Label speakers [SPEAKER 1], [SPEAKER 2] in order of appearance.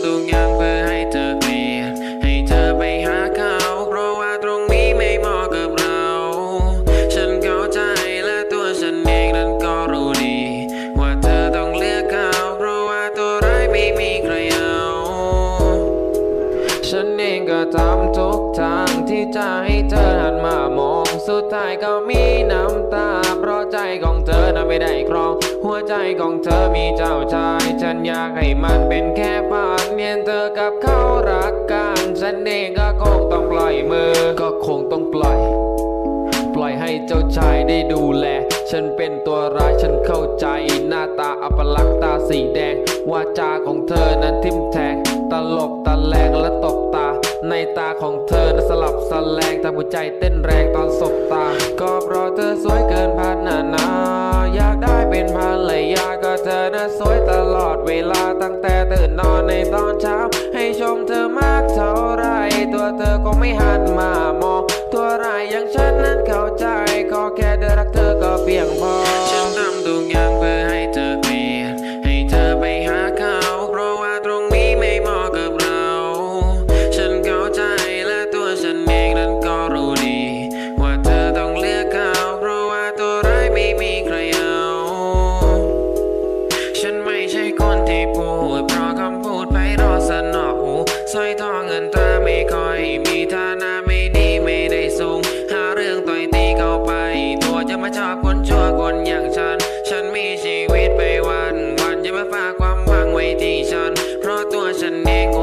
[SPEAKER 1] ำทุกอย่างเพื่อให้เธอเปลี่ยนให้เธอไปหาเขา เพราะว่าตรงนี้ไม่เหมาะกับเรา ฉันเข้าใจและตัวฉันเองนั้นก็รู้ดี ว่าเธอต้องเลือกเขา เพราะว่าตัวร้ายไม่มีใครเอา ฉันเองก็ทำทุกทางที่จะให้เธอหันมามอง สุดท้ายก็มีน้ำตา เพราะใจของเธอนั้นไม่ได้ครอง หัวใจของเธอมีเจ้าชาย ฉันอยากให้มันเป็นแค่ มือก็คงต้องปล่อย ปล่อยให้เจ้าชายได้ดูแล ฉันเป็นตัวร้ายฉันเข้าใจ หน้าตาอัปลักษณ์ตาสีแดง วาจาของเธอนั้นทิมแทง ตลบตะแลงและตบตา ในตาของเธอนั้นสลับสแลงทำหัวใจเต้นแรงตอนสบตา ก็เพราะเธอสวยเกินพันนานา อยากได้เป็นภรรยา น่ะสวยตลอดเวลาตั้งแต่ตื่นนอนในตอนเช้า ให้ชมเธอมากเท่าไร ตัวเธอก็ไม่หันมามอง ตัวไรอย่างฉันนั้นเข้าใจ ก็แค่เธอรักเธอก็เพียงพอ คนชั่วคนอย่างฉัน ฉันมีชีวิตไปวัน วันอย่ามาฝากความหวังไว้ที่ฉัน เพราะตัวฉันเอง